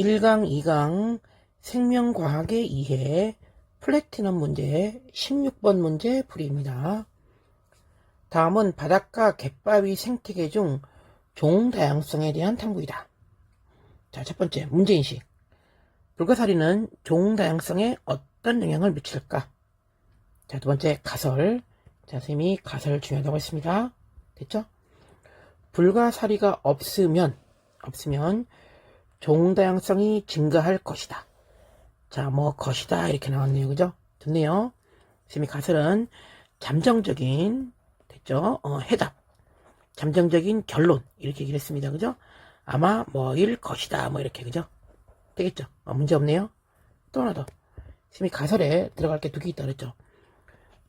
1강, 2강 생명과학의 이해 플래티넘 문제 16번 문제 풀이입니다. 다음은 바닷가 갯바위 생태계 중 종 다양성에 대한 탐구이다. 자, 첫 번째 문제인식. 불가사리는 종 다양성에 어떤 영향을 미칠까? 자, 두 번째 가설. 자, 선생님이 가설 중요하다고 했습니다. 됐죠? 불가사리가 없으면 없으면 종 다양성이 증가할 것이다. 자, 뭐 것이다 이렇게 나왔네요. 그죠? 좋네요. 선생님이 가설은 잠정적인 됐죠? 어, 해답. 잠정적인 결론 이렇게 얘기를 했습니다. 그죠? 아마 뭐일 것이다. 뭐 이렇게 그죠? 되겠죠? 어, 문제 없네요. 또 하나 더. 선생님이 가설에 들어갈 게 두 개 있다 그랬죠?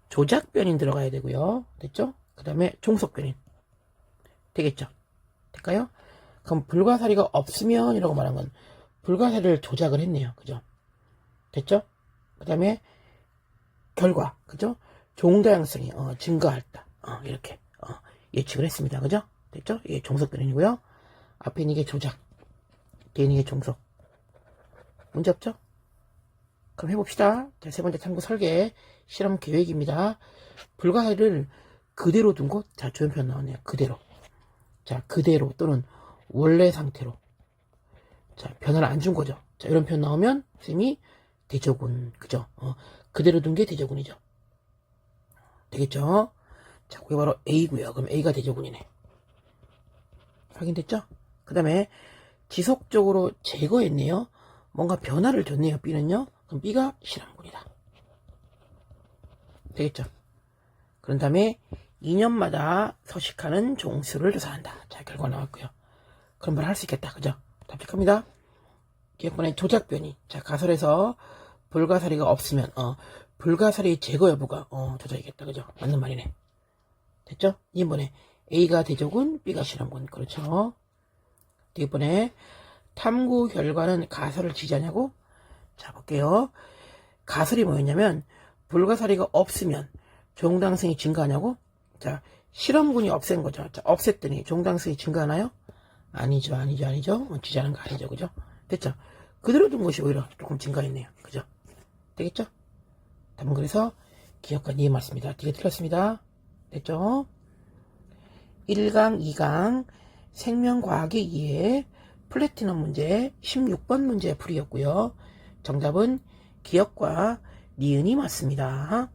조작변인 들어가야 되고요. 됐죠? 그 다음에 종속변인. 되겠죠? 될까요? 그럼 불가사리가 없으면 이라고 말한 건 불가사리를 조작을 했네요. 그죠? 됐죠? 그 다음에 결과. 그죠? 종다양성이 어, 증가했다. 어, 이렇게 어, 예측을 했습니다. 그죠? 됐죠? 이게 종속변인이고요. 앞에 있는 게 조작. 뒤에 있는 게 종속. 문제 없죠? 그럼 해봅시다. 자, 세 번째 탐구 설계 실험 계획입니다. 불가사리를 그대로 둔 곳. 자, 조연편 나왔네요. 그대로. 자, 그대로 또는 원래 상태로. 자, 변화를 안 준 거죠. 자, 이런 표현 나오면 선생님이 대조군. 그죠? 어, 그대로 둔 게 대조군이죠. 되겠죠? 자, 그게 바로 A고요. 그럼 A가 대조군이네. 확인됐죠? 그 다음에 지속적으로 제거했네요. 뭔가 변화를 줬네요. B는요. 그럼 B가 실험군이다. 되겠죠? 그런 다음에 2년마다 서식하는 종수를 조사한다. 자, 결과 나왔고요. 그런 말 할 수 있겠다. 그죠? 답변합니다. 기억번에 조작변이. 자, 가설에서 불가사리가 없으면, 어, 불가사리 제거 여부가, 어, 조작이겠다. 그죠? 맞는 말이네. 됐죠? 이번에 A가 대조군, B가 실험군. 그렇죠? 이번에 탐구 결과는 가설을 지지하냐고? 자, 볼게요. 가설이 뭐였냐면, 불가사리가 없으면 종당성이 증가하냐고? 자, 실험군이 없앤 거죠. 자, 없앴더니 종당성이 증가하나요? 아니죠, 아니죠, 아니죠. 어, 지지하는 거 아니죠, 그죠? 됐죠? 그대로 둔 것이 오히려 조금 증가했네요. 그죠? 되겠죠? 답은 그래서 기억과 이해 맞습니다. 되게 틀렸습니다. 됐죠? 1강, 2강 생명과학의 이해 플래티넘 문제 16번 문제 풀이였고요. 정답은 기억과 니은이 맞습니다.